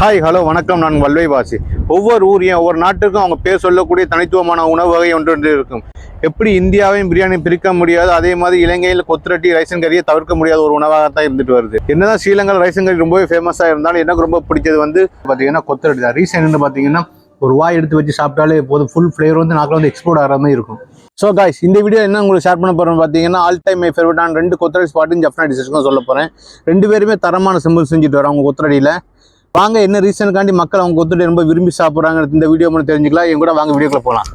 Hi hello வணக்கம். நான் வல்வை வாசி ஒவ்வொரு ஊரையும் ஒவ்வொரு நாட்டுக்கும் அவங்க பேர் சொல்லக்கூடிய தனித்துவமான உணவு வகை ஒன்று ஒன்று இருக்கும். எப்படி இந்தியாவையும் பிரியாணி பிரிக்க முடியாது அதே மாதிரி இலங்கையில் கொத்துரட்டி ரைசன் கறியை தவிர்க்க முடியாத ஒரு உணவாக தான் இருந்துட்டு வருது. என்னதான் ஸ்ரீலங்காவில் ரைசன் கறி ரொம்பவே ஃபேமஸாக இருந்தாலும் எனக்கு ரொம்ப பிடிச்சது வந்து பார்த்தீங்கன்னா கொத்துரட்டி தான். ரீசன் பார்த்தீங்கன்னா ஒரு வாய் எடுத்து வச்சு சாப்பிட்டாலே போதும். ஃபுல் ஃப்ளேவர் வந்து நாக்கில் வந்து எக்ஸ்ப்ளோர் ஆகிற மாதிரி இருக்கும். ஸோ காய்ஸ் இந்த வீடியோ என்ன உங்களுக்கு ஷேர் பண்ண போகிறோம்னு பார்த்தீங்கன்னா ஆல் டைம் மை ஃபேவரட்டான ரெண்டு கொத்தரடி ஸ்பாட்டும் ஜப்னா டிஷஸ்க்கும் சொல்ல போகிறேன் ரெண்டு பேருமே தரமான சிம்பிள் செஞ்சுட்டு வரோம் அவங்க கொத்தரடியில் வாங்க என்ன ரீசனுக்காண்டி மக்கள் அவங்க கொத்தரடி ரொம்ப விரும்பி சாப்பிட்றாங்க இந்த வீடியோ மட்டும் தெரிஞ்சுக்கலாம். என் கூட வாங்க வீடியோக்குள்ள போகலாம்.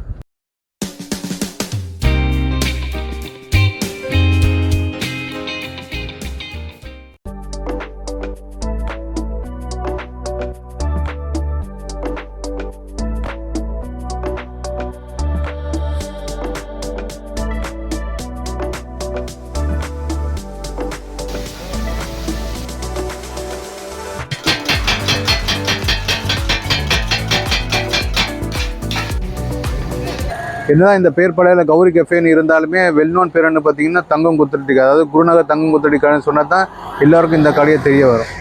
என்னதான் இந்த பேர் படையில் கௌரி கஃபேன்னு இருந்தாலுமே வெல் நோன் பேருன்னு பார்த்தீங்கன்னா தங்கம் குத்தரட்டி அதாவது குருநகர் தங்கம் குத்தரட்டி கடைன்னு சொன்னால் தான் எல்லாருக்கும் இந்த கடையை தெரிய வரும்.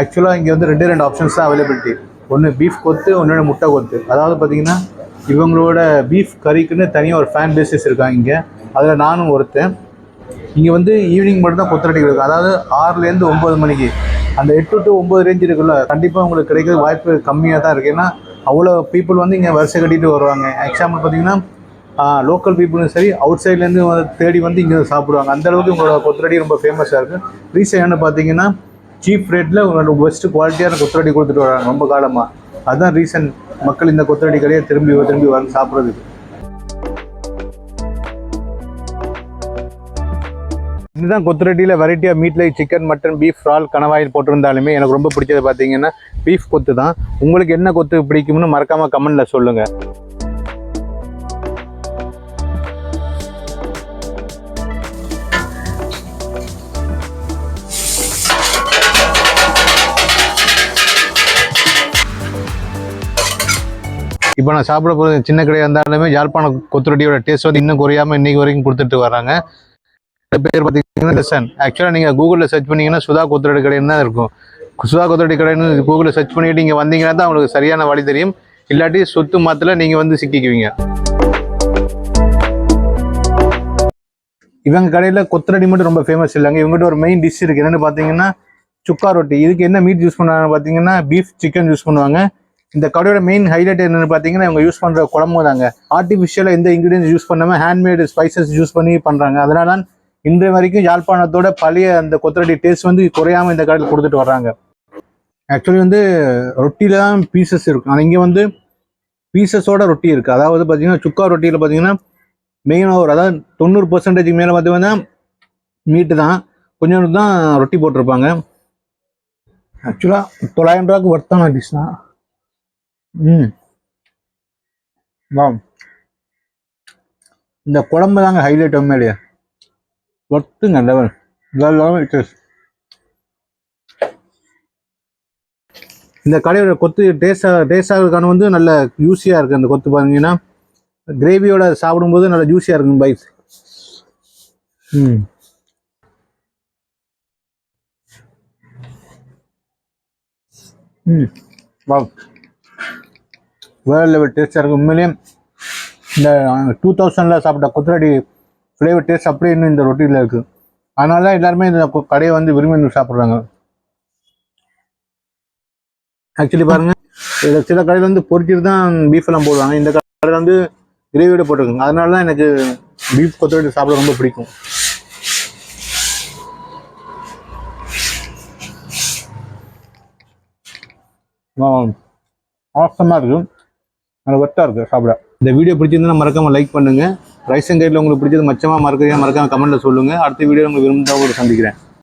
ஆக்சுவலாக இங்கே வந்து ரெண்டு ரெண்டு ஆப்ஷன்ஸ் தான் அவைலபிலிட்டி ஒன்று பீஃப் கொத்து ஒன்று முட்டை கொத்து. அதாவது பார்த்தீங்கன்னா இவங்களோட பீஃப் கறிக்குன்னு தனியாக ஒரு ஃபேன் பேசிஸ் இருக்காங்க இங்கே. அதில் நானும் ஒருத்தன். இங்கே வந்து ஈவினிங் மட்டும் தான் கொத்தரட்டி இருக்கும் அதாவது ஆறுலேருந்து ஒம்பது மணிக்கு. அந்த எட்டு டு ஒம்பது ரேஞ்ச் இருக்குல்ல கண்டிப்பாக உங்களுக்கு கிடைக்கிறது வாய்ப்பு கம்மியாக தான் இருக்குது ஏன்னா அவ்வளோ பீப்புள் வந்து இங்கே வரிசை கட்டிட்டு வருவாங்க. எக்ஸாம்பிள் பார்த்தீங்கன்னா லோக்கல் பீப்புளும் சரி அவுட் சைட்லேருந்து தேடி வந்து இங்கே சாப்பிடுவாங்க. அந்த அளவுக்கு உங்களோட கொத்தரடி ரொம்ப ஃபேமஸாக இருக்குது ரீசெண்டாக பார்த்தீங்கன்னா சீப் ரேட்டில் உங்களோட பெஸ்ட்டு குவாலிட்டியான கொத்தரடி கொடுத்துட்டு வராங்க ரொம்ப காலமாக அதுதான் ரீசன் மக்கள் இந்த கொத்தரடி கடையை திரும்பி திரும்பி வந்து சாப்பிட்றதுக்கு இதுதான் கொத்துரட்டியில் வெரைட்டியாக மீட்டில் சிக்கன் மட்டன் பீஃப் ஃப்ரால் கணவாயில் போட்டிருந்தாலுமே எனக்கு ரொம்ப பிடிச்சது பார்த்தீங்கன்னா பீஃப் கொத்து தான். உங்களுக்கு என்ன கொத்து பிடிக்கும்னு மறக்காமல் கமெண்டில் சொல்லுங்கள் இப்போ நான் சாப்பிட போகிறது சின்ன கடையாக இருந்தாலுமே யாழ்ப்பாண கொத்துரட்டியோட டேஸ்ட் வந்து இன்னும் குறையாமல் இன்னைக்கு வரைக்கும் கொடுத்துட்டு வராங்க பேர் பார்த்தீங்கன்னா லெசன். ஆக்சுவலாக நீங்கள் கூகுளில் சர்ச் பண்ணீங்கன்னா சுதா கொத்தரடி கடைன்னு தான் இருக்கும். சுதா கொத்தரடி கடைன்னு கூகுளில் சர்ச் பண்ணிட்டு நீங்கள் வந்தீங்கன்னா தான் உங்களுக்கு சரியான வழி தெரியும். இல்லாட்டி சொத்து மாத்தில் நீங்கள் வந்து சிக்கிக்குவீங்க. இவங்க கடையில் கொத்தரடி மட்டும் ரொம்ப ஃபேமஸ் இல்லைங்க. இவங்ககிட்ட ஒரு மெயின் டிஷ் இருக்குது என்னென்னு பார்த்தீங்கன்னா சுக்கா ரொட்டி. இதுக்கு என்ன மீட் யூஸ் பண்ணுவாங்க பார்த்தீங்கன்னா பீஃப் சிக்கன் யூஸ் பண்ணுவாங்க. இந்த கடையோட மெயின் ஹைலைட் என்னென்னு பார்த்தீங்கன்னா இவங்க யூஸ் பண்ணுற குழம்பு தாங்க ஆர்டிஃபிஷியலாக எந்த இன்க்ரீடியன்ஸ் யூஸ் பண்ணாமல் ஹேண்ட்மேடு ஸ்பைசஸ் யூஸ் பண்ணி பண்ணுறாங்க அதனால தான் இன்றைய வரைக்கும் யாழ்ப்பாணத்தோட பழைய அந்த கொத்தரடி டேஸ்ட் வந்து குறையாம இந்த கடையில் கொடுத்துட்டு வர்றாங்க. ஆக்சுவலி வந்து ரொட்டியில தான் பீசஸ் இருக்கும் ஆனால் இங்கே வந்து பீசஸோட ரொட்டி இருக்குது அதாவது பார்த்தீங்கன்னா சுக்கா ரொட்டியில் பார்த்தீங்கன்னா மெயினாக ஒரு அதாவது தொண்ணூறு பர்சன்டேஜ் மேலே பார்த்தீங்கன்னா மீட்டு தான். கொஞ்சம் தான் ரொட்டி போட்டிருப்பாங்க. ஆக்சுவலாக தொள்ளாயிரம் ரூபாய்க்கு ஒர்த்தான டிஷ் தான். ம். வா இந்த குழம்பு தாங்க ஹைலைட் உண்மையிலேயே. லெவல் லெவல் இட் இஸ் இந்த கடையோட கொத்து டேஸ்டாக டேஸ்டாகிறதுக்கான வந்து நல்ல ஜூஸியாக இருக்குது அந்த கொத்து பார்த்தீங்கன்னா கிரேவியோட சாப்பிடும்போது நல்ல ஜூஸியாக இருக்கும் பைஸ் ம். ம். வா வேறு லெவல் டேஸ்டாக இருக்கும் உண்மையிலேயே இந்த டூ தௌசண்டில் சாப்பிட்ட கொத்தரடி ஃப்ளேவர் டேஸ்ட் அப்படியே இன்னும் இந்த ரொட்டியில் இருக்குது அதனால தான் எல்லாருமே இந்த கடையை வந்து விரும்பி சாப்பிட்றாங்க ஆக்சுவலி பாருங்க இதில் சில கடையில் வந்து பொரிச்சிட்டு தான் பீஃப் எல்லாம் போடுவாங்க இந்த கடையில் வந்து கிரேவியோட போட்டிருக்காங்க அதனால தான் எனக்கு பீஃப் கொத்தவரட்டி சாப்பிட ரொம்ப பிடிக்கும் ஆசமாக இருக்கும் நல்லா ஒர்த்தாக இருக்குது சாப்பிட. இந்த வீடியோ பிடிச்சிருந்தா மறக்காம லைக் பண்ணுங்கள் ரைஸ் அண்ட் கைடில் உங்களுக்கு பிடிச்சது மச்சமாக மறக்காம மறக்காம கமெண்ட்டில் சொல்லுங்கள் அடுத்த வீடியோ உங்களுக்கு விரும்புகிறவங்க சந்திக்கிறேன்.